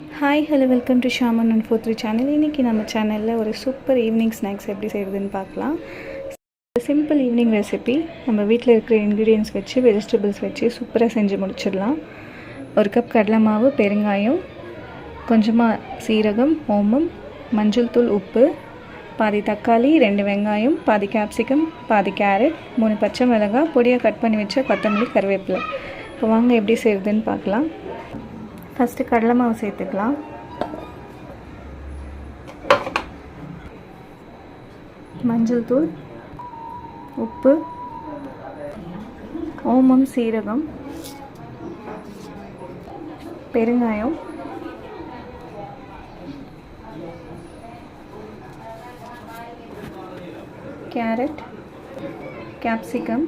Hi hello welcome to ஷாமன் one four three channel இன்றைக்கி நம்ம சேனலில் ஒரு சூப்பர் ஈவினிங் ஸ்நாக்ஸ் எப்படி செய்கிறதுன்னு பார்க்கலாம். சிம்பிள் ஈவினிங் ரெசிபி நம்ம வீட்டில் இருக்கிற இன்க்ரீடியன்ஸ் வச்சு வெஜிடபிள்ஸ் வச்சு சூப்பராக செஞ்சு முடிச்சிடலாம். ஒரு கப் கடலை மாவு பெருங்காயம் கொஞ்சமாக சீரகம் ஓமம் மஞ்சள் தூள் உப்பு பாதி தக்காளி ரெண்டு வெங்காயம் பாதி கேப்சிகம் பாதி கேரட் மூணு பச்சை மிளகாய் பொடியாக கட் பண்ணி வச்ச கொத்தமல்லி கருவேப்பிலை. இப்போ வாங்க எப்படி செய்கிறதுன்னு பார்க்கலாம். ஃபஸ்ட்டு கடலை மாவு சேர்த்துக்கலாம். மஞ்சள் தூள் உப்பு ஓமம் சீரகம் பெருங்காயம் கேரட் கேப்சிகம்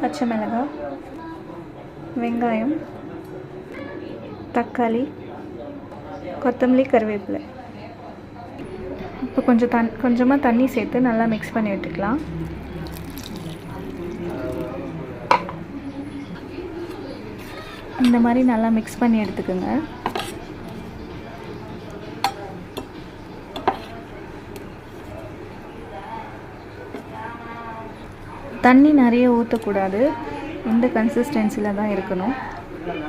பச்சை மிளகாய் வெங்காயம் தக்காளி கொத்தமல்லி கருவேப்பிலை. இப்போ கொஞ்சம் தன் கொஞ்சமாக தண்ணி சேர்த்து நல்லா மிக்ஸ் பண்ணி விட்டுக்கலாம் இந்த மாதிரி நல்லா மிக்ஸ் பண்ணி எடுத்துக்கோங்க. தண்ணி நிறைய ஊற்றக்கூடாது இந்த கன்சிஸ்டன்சியில் தான் இருக்கணும்.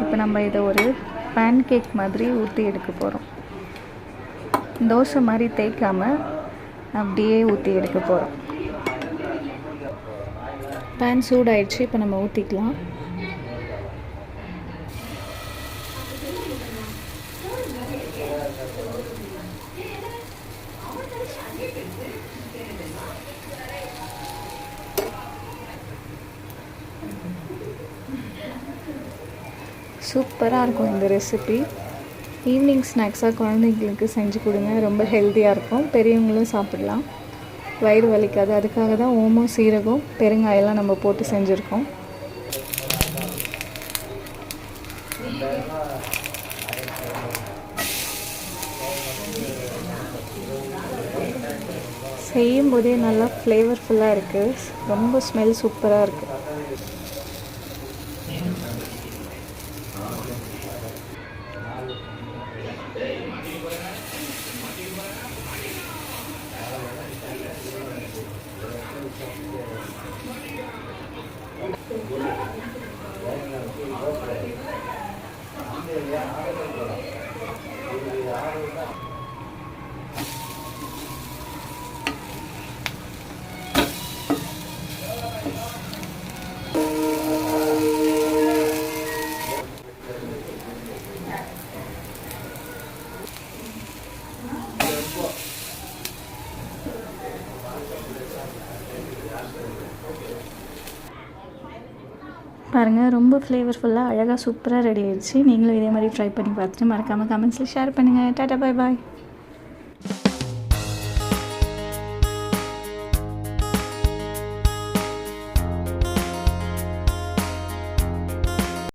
இப்போ நம்ம இதை ஒரு பேன் கேக் மாதிரி ஊற்றி எடுக்க போகிறோம் தோசை மாதிரி தேய்க்காம அப்படியே ஊற்றி எடுக்க போகிறோம் பேன் சூடாயிடுச்சு இப்போ நம்ம ஊற்றிக்கலாம் சூப்பராக இருக்கும் இந்த ரெசிபி ஈவினிங் ஸ்நாக்ஸாக குழந்தைங்களுக்கு செஞ்சு கொடுங்க. ரொம்ப ஹெல்த்தியாக இருக்கும். பெரியவங்களும் சாப்பிடலாம். வயிறு வலிக்காது. அதுக்காக தான் ஓமம் சீரகம் பெருங்காயெல்லாம் நம்ம போட்டு செஞ்சுருக்கோம். செய்யும் போதே நல்லா ஃப்ளேவர்ஃபுல்லாக இருக்குது ரொம்ப ஸ்மெல் சூப்பராக இருக்குது பாருங்கள் ரொம்ப ஃப்ளேவர்ஃபுல்லாக அழகாக சூப்பராக ரெடி ஆயிடுச்சு. நீங்களும் இதே மாதிரி ட்ரை பண்ணி பார்த்துட்டு மறக்காமல் கமெண்ட்ஸில் ஷேர் பண்ணுங்கள் டாட்டா பாய் பாய்